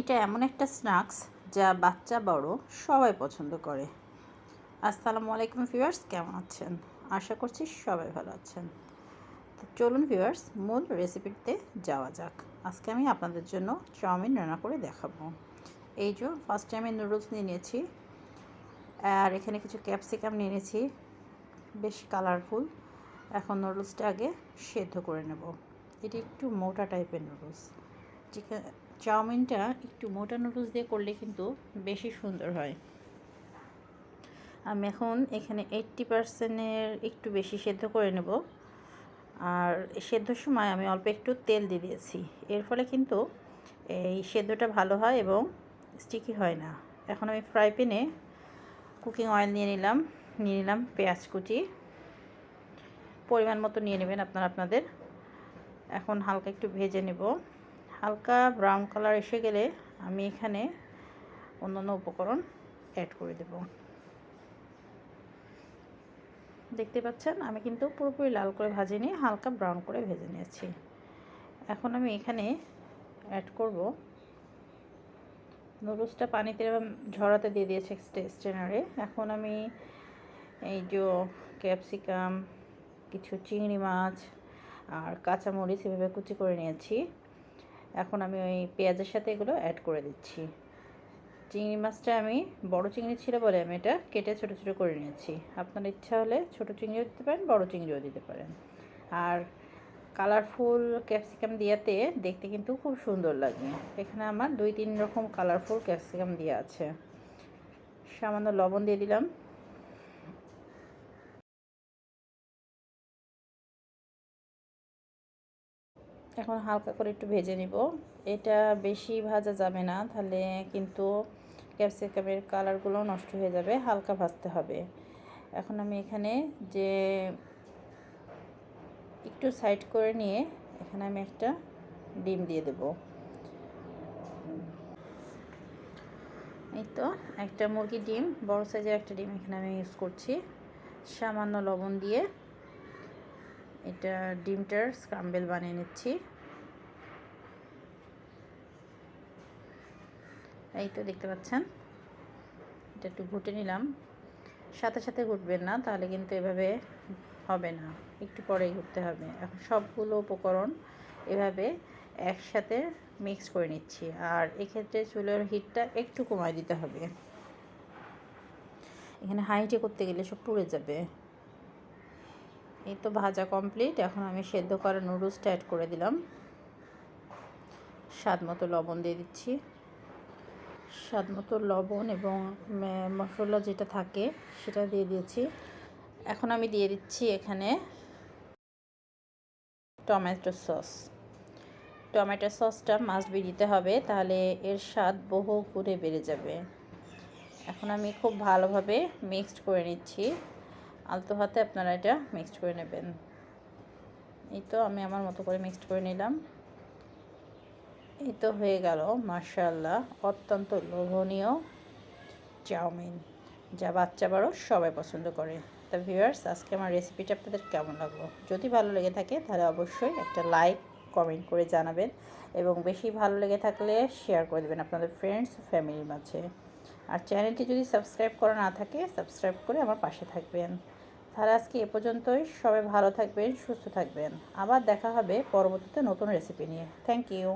এটা এমন একটা স্ন্যাক্স যা বাচ্চা, বড় সবাই পছন্দ করে। আসসালামু আলাইকুম ভিউয়ার্স, কেমন আছেন? আশা করছি সবাই ভালো আছেন। তো চলুন ভিউয়ার্স, মূল রেসিপিতে যাওয়া যাক। আজকে আমি আপনাদের জন্য চাউমিন রান্না করে দেখাবো। এই যে ফার্স্ট টাইম আমি নুডলস নিয়ে নিয়েছি, আর এখানে কিছু ক্যাপসিকাম নিয়ে নিয়েছি, বেশ কালারফুল এখন নুডলসটা আগে সেদ্ধ করে নেব। এটি একটু মোটা টাইপের নুডলস চিকেন চাউমিনটা একটু মোটা নুডলস দিয়ে করলে কিন্তু বেশি সুন্দর হয়। আমি এখন এখানে এইট্টি পারসেন্টের একটু বেশি সেদ্ধ করে নেব। আর সেদ্ধর সময় আমি অল্প একটু তেল দিয়ে দিয়েছি। এর ফলে কিন্তু এই সেদ্ধটা ভালো হয় এবং স্টিকি হয় না। এখন আমি ফ্রাই প্যানে কুকিং অয়েল নিয়ে নিলাম নিয়ে নিলাম পেঁয়াজ কুচি। পরিমাণ মতো নিয়ে নেবেন আপনারা, আপনাদের। এখন হালকা একটু ভেজে নেব। হালকা ব্রাউন কালার এসে গেলে আমি এখানে অন্যান্য উপকরণ অ্যাড করে দেব। দেখতে পাচ্ছেন? আমি কিন্তু পুরোপুরি লাল করে ভাজিনি হালকা ব্রাউন করে ভেজে নিয়েছি। এখন আমি এখানে অ্যাড করব নুডলসটা পানিতে ঝরাতে দিয়ে দিয়েছে স্টেনারে এখন আমি এই যে ক্যাপসিকাম, কিছু চিংড়ি মাছ আর কাঁচামরিচ এভাবে কুচি করে নিয়েছি। এখন আমি ওই পেঁয়াজের সাথে এগুলো অ্যাড করে দিচ্ছি। চিংড়ি মাছটা আমি বড় চিংড়ি ছিল বলে আমি এটা কেটে ছোটো ছোটো করে নিয়েছি। আপনার ইচ্ছা হলে ছোটো চিংড়িও দিতে পারেন, বড় চিংড়িও দিতে পারেন। আর কালারফুল ক্যাপসিকাম দিয়াতে দেখতে কিন্তু খুব সুন্দর লাগে। এখানে আমার দুই তিন রকম কালারফুল ক্যাপসিকাম দিয়ে আছে। সামান্য লবণ দিয়ে দিলাম। এখন হালকা করে একটু ভেজে নিব। এটা বেশি ভাজা যাবে না, তাহলে কিন্তু ক্যাপসিকামের কালারগুলো নষ্ট হয়ে যাবে, হালকা ভাজতে হবে। এখন আমি এখানে যে একটু সাইড করে নিয়ে এখানে আমি একটা ডিম দিয়ে দেব। এই তো একটা মুরগির ডিম, বড় সাইজের একটা ডিম এখানে আমি ইউজ করছি। সামান্য লবণ দিয়ে এটা ডিমটার স্ক্রাম্বেল বানিয়ে নিচ্ছি। এই তো দেখতে পাচ্ছেন, এটা একটু ঘুটে নিলাম। সাথে সাথে ঘুটবেন না, তাহলে কিন্তু এভাবে হবে না। একটু পরেই ঘুরতে হবে। এখন সবগুলো উপকরণ এভাবে একসাথে মিক্স করে নিচ্ছি। আর এক্ষেত্রে চুলের হিটটা একটু কমায় দিতে হবে। এখানে হাইটে করতে গেলে সব পুড়ে যাবে। এই তো ভাজা কমপ্লিট এখন আমি সেদ্ধ করা নুডলসটা অ্যাড করে দিলাম। স্বাদ মতো লবণ দিয়ে দিচ্ছি। স্বাদ মতো লবণ এবং মশলা যেটা থাকে, সেটা দিয়ে দিয়েছি। এখন আমি দিয়ে দিচ্ছি এখানে টমেটো সস। টমেটো সসটা মাস্ট বি দিতে হবে, তাহলে এর স্বাদ বহু করে বেড়ে যাবে। এখন আমি খুব ভালোভাবে মিক্সড করে নিচ্ছি। আলতো হাতে আপনারা এটা মিক্সড করে নেবেন। এই তো আমি আমার মতো করে মিক্সড করে নিলাম। এই তো হয়ে গেল মার্শাল্লাহ অত্যন্ত লোভনীয় চাউমিন, যা বাচ্চা বড়ো সবাই পছন্দ করে। তা ভিউয়ার্স আজকে আমার রেসিপিটা আপনাদের কেমন লাগল? যদি ভালো লেগে থাকে, তাহলে অবশ্যই একটা লাইক কমেন্ট করে জানাবেন এবং বেশি ভালো লেগে থাকলে শেয়ার করে দেবেন আপনাদের ফ্রেন্ডস ফ্যামিলির মাঝে। আর চ্যানেলটি যদি সাবস্ক্রাইব করা না থাকে, সাবস্ক্রাইব করে আমার পাশে থাকবেন। তাহলে আজকে এ পর্যন্তই। সবাই ভালো থাকবেন, সুস্থ থাকবেন। আবার দেখা হবে পরবর্তীতে নতুন রেসিপি নিয়ে। Thank you